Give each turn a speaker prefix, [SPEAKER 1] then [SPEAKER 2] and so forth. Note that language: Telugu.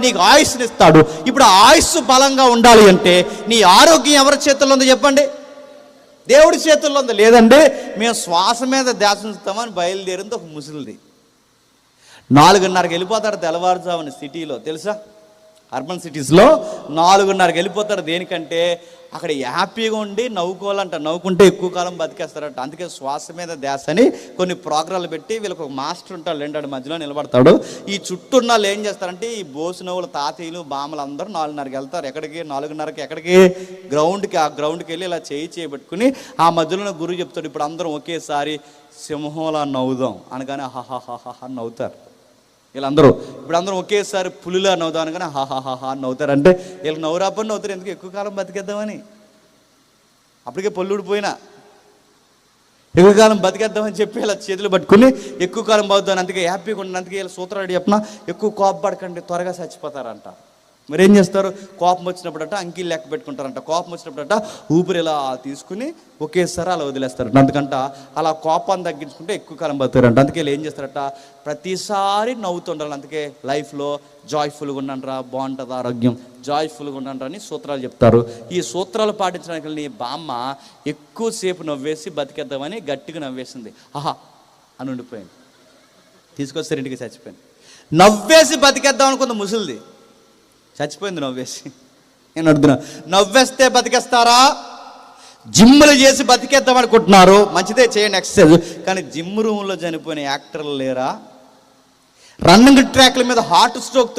[SPEAKER 1] నీకు ఆయుస్ని ఇస్తాడు. ఇప్పుడు ఆ ఆయుస్సు బలంగా ఉండాలి అంటే నీ ఆరోగ్యం ఎవరి చేతుల్లో ఉందో చెప్పండి? దేవుడి చేతుల్లో ఉంది. లేదండి మేము శ్వాస మీద ధ్యాస ఉంచుతామని బయలుదేరింది ఒక ముసలిది. నాలుగున్నరకి వెళ్ళిపోతాడు తెల్లవారుజామున సిటీలో తెలుసా? అర్బన్ సిటీస్లో నాలుగున్నరకి వెళ్ళిపోతారు. దేనికంటే అక్కడ హ్యాపీగా ఉండి నవ్వుకోవాలంట. నవ్వుకుంటే ఎక్కువ కాలం బతికేస్తారట. అందుకే శ్వాస మీద ధ్యాస అని కొన్ని ప్రోగ్రాలు పెట్టి వీళ్ళకి ఒక మాస్టర్ ఉంటాడు. లేంటాడు మధ్యలో నిలబడతాడు. ఈ చుట్టూ ఉన్న వాళ్ళు ఏం చేస్తారంటే ఈ బోసు నవ్వుల తాతయ్యలు బామలు అందరూ నాలుగున్నరకి వెళ్తారు. ఎక్కడికి నాలుగున్నరకి ఎక్కడికి? గ్రౌండ్కి ఆ గ్రౌండ్కి వెళ్ళి ఇలా చేయి చేయబెట్టుకుని ఆ మధ్యలోనే గురువు చెప్తాడు ఇప్పుడు అందరం ఒకేసారి సింహంలా నవ్వుదాం. అనగానే హాహాహాహా నవ్వుతారు. వీళ్ళందరూ. ఇప్పుడు అందరం ఒకేసారి పులిలా నవ్వుదాం హా హాహాహాహా అని నవ్వుతారు. అంటే వీళ్ళు నవ్వురాపని నవ్వుతారు. ఎందుకు? ఎక్కువ కాలం బతికేద్దామని. అప్పటికే పొల్లుడు పోయినా. ఎక్కువ కాలం బతికేద్దామని చెప్పి ఇలా చేతులు పట్టుకుని ఎక్కువ కాలం బతుకుతాను అందుకే హ్యాపీగా ఉండండి. అందుకే ఇలా సూత్రాలు చెప్పిన ఎక్కువ కోపపడకండి త్వరగా చచ్చిపోతారంట. మరి ఏం చేస్తారు? కోపం వచ్చినప్పుడట అంకీలు లెక్క పెట్టుకుంటారంట. కోపం వచ్చినప్పుడట ఊపిరి ఇలా తీసుకుని ఒకేసారి అలా వదిలేస్తారట. అందుకంట అలా కోపాన్ని తగ్గించుకుంటే ఎక్కువ కాలం బతుకుతారంట. అందుకే ఏం చేస్తారట? ప్రతిసారి నవ్వుతుండాలి అందుకే లైఫ్లో జాయ్ఫుల్గా ఉండండిరా బాగుంటుంది ఆరోగ్యం జాయ్ఫుల్గా ఉండండి అని సూత్రాలు చెప్తారు. ఈ సూత్రాలు పాటించడానికి నీ బామ్మ ఎక్కువసేపు నవ్వేసి బతికేద్దామని గట్టిగా నవ్వేసింది. ఆహా అని ఉండిపోయింది. తీసుకొస్తే ఇంటికి చచ్చిపోయింది. నవ్వేసి బతికేద్దాం అనుకుంది ముసలిది. చచ్చిపోయింది నవ్వేసి. నేను అడుగుతున్నా నవ్వేస్తే బతికేస్తారా? జిమ్ములు చేసి బతికేద్దాం అనుకుంటున్నారు. మంచిదే చేయండి ఎక్సర్సైజ్. కానీ జిమ్ రూమ్లో చనిపోయిన యాక్టర్లు లేరా? రన్నింగ్ ట్రాక్ల మీద హార్ట్ స్ట్రోక్